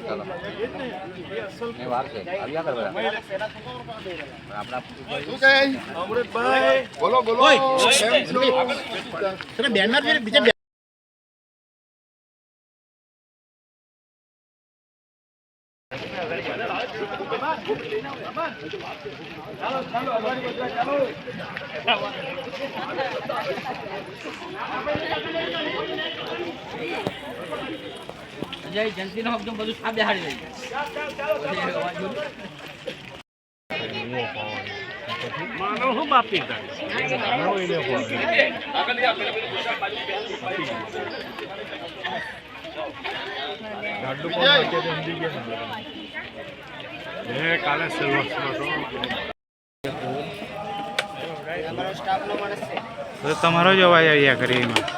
ચાલો બોલો વાર છે આવ્યા કર બધા આપણા શું કહે બોલો બોલો કેમ છો જય જયંતિનો હક જો બધું સાબ બેહાડી તો તમારો જ અવાજ આવ્યા કરે એમાં.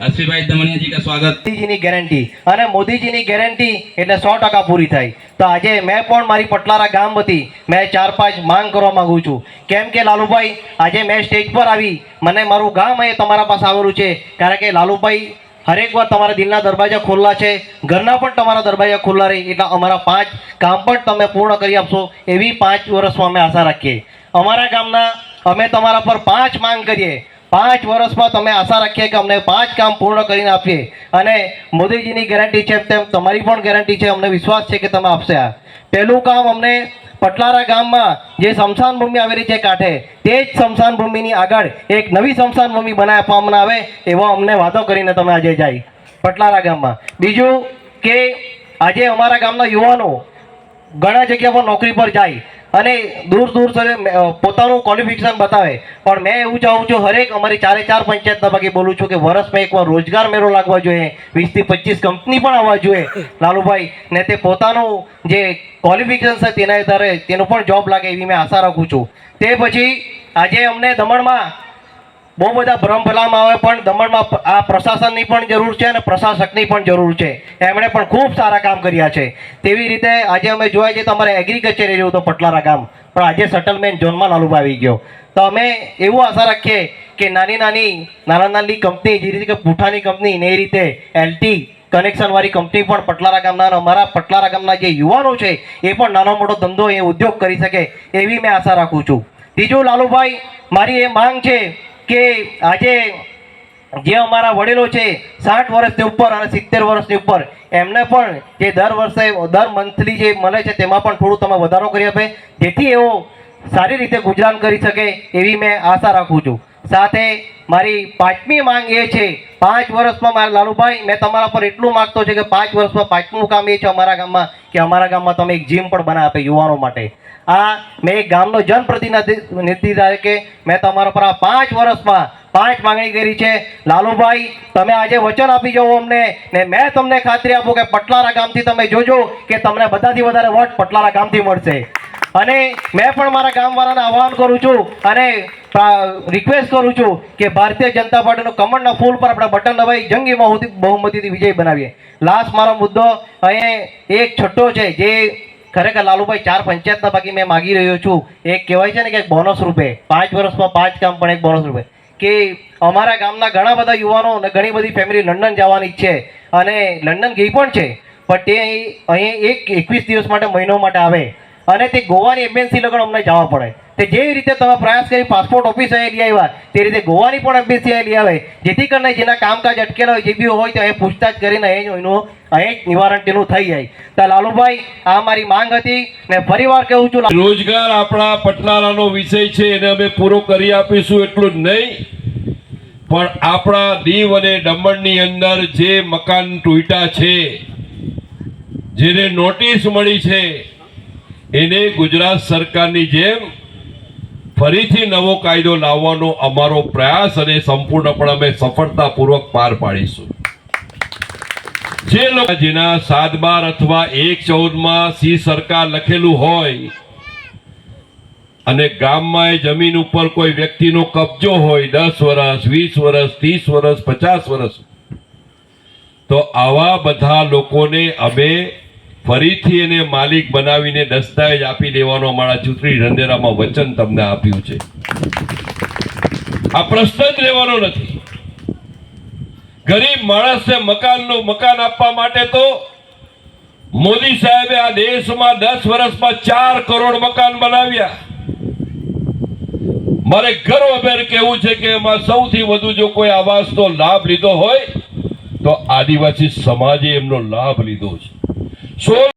હર્ષિભાઈ દમણિયાજી કા સ્વાગત. મોદીજીની ગેરંટી અને મોદીજીની ગેરંટી એટલે સો ટકા પૂરી થાય. તો આજે મેં પણ મારી પટલારા ગામ વતી મેં ચાર પાંચ માંગ કરવા માગું છું. કેમ કે લાલુભાઈ, આજે મેં સ્ટેજ પર આવી. મને મારું ગામ અહીં તમારા પાસે આવેલું છે. કારણ કે લાલુભાઈ હરેક વાર તમારા દિલના દરવાજા ખુલ્લા છે. ઘરના પણ તમારા દરવાજા ખુલ્લા રહે. એટલે અમારા પાંચ કામ પણ તમે પૂર્ણ કરી આપશો. એવી પાંચ વર્ષમાં અમે આશા રાખીએ. અમારા ગામના અમે તમારા પર પાંચ માંગ કરીએ. પાંચ વર્ષમાં તમે આશા રાખીએ કે અમને પાંચ કામ પૂર્ણ કરીને આપીએ. અને મોદીજીની ગેરંટી છે તેમ તમારી પણ ગેરંટી છે, અમને વિશ્વાસ છે કે તમે આપશે આ. પહેલું કામ અમને પટલારા ગામમાં જે સ્મશાન ભૂમિ આવેલી છે કાંઠે, તે જ સ્મશાન ભૂમિની આગળ એક નવી સ્મશાન ભૂમિ બનાવી આપવામાં આવે એવો અમને વાતો કરીને તમે આજે જાય. પટલારા ગામમાં. બીજું કે આજે અમારા ગામના યુવાનો ઘણા જગ્યા પર નોકરી પર જાય અને દૂર દૂર સુધી પોતાનું ક્વોલિફિકેશન બતાવે. પણ મેં એવું ચાહું છું, હરેક અમારી ચારે ચાર પંચાયતના ભાગે બોલું છું કે વર્ષમાં એકવાર રોજગાર મેળો લાગવા જોઈએ, વીસથી પચીસ કંપની પણ આવવા જોઈએ. લાલુભાઈ, ને તે પોતાનું જે ક્વોલિફિકેશન છે તેના આધારે તેનું પણ જોબ લાગે એવી મેં આશા રાખું છું. તે પછી આજે અમને દમણમાં બહુ બધા ભ્રમ ભલામ આવે, પણ દમણમાં આ પ્રશાસનની પણ જરૂર છે અને પ્રશાસકની પણ જરૂર છે. એમણે પણ ખૂબ સારા કામ કર્યા છે. તેવી રીતે આજે અમે જોયા તો તમારે એગ્રીકલ્ચર એરિયો હતો પટલારા ગામ. પણ આજે સેટલમેન્ટ ઝોનમાં લાલુભા આવી ગયો. તો અમે એવું આશા રાખીએ કે નાની નાની, નાના નાની કંપની જે રીતે કે પૂઠાની કંપની ને એ રીતે એલટી કનેક્શનવાળી કંપની પણ પટલારા ગામના અમારા પટલારા ગામના જે યુવાનો છે, એ પણ નાનો મોટો ધંધો, એ ઉદ્યોગ કરી શકે એવી મેં આશા રાખું છું. બીજું લાલુભાઈ, મારી એ માંગ છે કે આજે જે અમારા વડીલો છે, સાઠ વર્ષની ઉપર અને સિત્તેર વર્ષની ઉપર, એમને પણ જે દર વર્ષે, દર મંથલી જે મળે છે, તેમાં પણ થોડું તમે વધારો કરી આપે. જેથી એઓ સારી રીતે ગુજરાન કરી શકે, એવી મેં આશા રાખું છું. સાથે મારી પાંચમી માંગ એ છે, પાંચ વર્ષમાં મારા લાલુભાઈ, મેં તમારા પર એટલું માગતો છે કે પાંચ વર્ષમાં પાંચમું કામ એ છે અમારા ગામમાં, કે અમારા ગામમાં તમે એક જીમ પણ બનાવે યુવાનો માટે. આ મેં એક ગામનો જનપ્રતિનિધિ તરીકે મેં તમારા પર આ પાંચ વર્ષમાં પાંચ માંગણી કરી છે. લાલુભાઈ, તમે આજે વચન આપી જાઓ અમને, ને મેં તમને ખાતરી આપું કે પટલારા ગામથી તમે જોજો કે તમને બધાથી વધારે વોટ પટલારા ગામથી મળશે. અને મેં પણ મારા ગામવાળાને આહવાન કરું છું, અને રિક્વેસ્ટ કરું છું કે ભારતીય જનતા પાર્ટીનું કમળના ફૂલ પર આપણે બટન દબાઈ જંગી બહુમતી- બહુમતીથી વિજય બનાવીએ. લાસ્ટ મારો મુદ્દો અહીં એક છઠ્ઠો છે, જે ખરેખર લાલુભાઈ ચાર પંચાયતના બાકી મેં માગી રહ્યો છું. એક કહેવાય છે ને કે બોનસ રૂપે. પાંચ વર્ષમાં પાંચ કામ પણ એક બોનસ રૂપે. કે અમારા ગામના ઘણા બધા યુવાનો અને ઘણી બધી ફેમિલી લંડન જવાની છે અને લંડન ગઈ પણ છે, પણ તે અહીં એક એકવીસ દિવસ માટે મહિનો માટે આવે. અને તે ગોવાની એમ્બેન્સી લગન અમને જવા પડે. તે જેવી રીતે તમે પ્રયાસ કરી પાસપોર્ટ ઓફિસ લઈ આવ્યા, તે રીતે ગોવાની પણ અહીં લઈ આવે. જેથી કરીને જેના કામકાજ અટકેલા હોય, જે બી હોય, તો એ પૂછતાછ કરીને અહીં એનું, અહીં નિવારણ તેનું થઈ જાય. તો લાલુભાઈ, આ મારી માંગ હતી ને ફરીવાર કહું છું રોજગાર આપણા પટનાલાનો વિષય છે, એને અમે પૂરો કરી આપીશું, એટલું જ નહીં. પણ આપણા દીવ અને દમણની અંદર જે મકાન ટૂટા છે, જેને નોટિસ મળી છે, એને ગુજરાત સરકારની જેમ ફરીથી નવો કાયદો લાવવાનો અમારો પ્રયાસ અને સંપૂર્ણપણે અમે સફળતાપૂર્વક પાર પાડીશું. જે લોકો જેના સાત બાર અથવા એક ચૌદમાં સી સરકાર લખેલું હોય અને ગામમાં એ જમીન ઉપર કોઈ વ્યક્તિનો કબજો હોય દસ વર્ષ, વીસ વર્ષ, ત્રીસ વર્ષ, પચાસ વર્ષ, તો આવા બધા લોકોને અમે ફરીથી એને માલિક બનાવીને દસ્તાવેજ આપી દેવાનો અમારા ચૂંટણી ઢંઢેરામાં વચન તમને આપ્યું છે. આ પ્રશ્ન જ રહેવાનો નથી. ગરીબ માણસને મકાનનું મકાન આપવા માટે તો મોદી સાહેબે આ દેશમાં દસ વર્ષમાં ચાર કરોડ મકાન બનાવ્યા. મારે ગર્વભેર કહેવું છે કે એમાં સૌથી વધુ જો કોઈ આવાસનો લાભ લીધો હોય, તો આદિવાસી સમાજે એમનો લાભ લીધો છે. Show!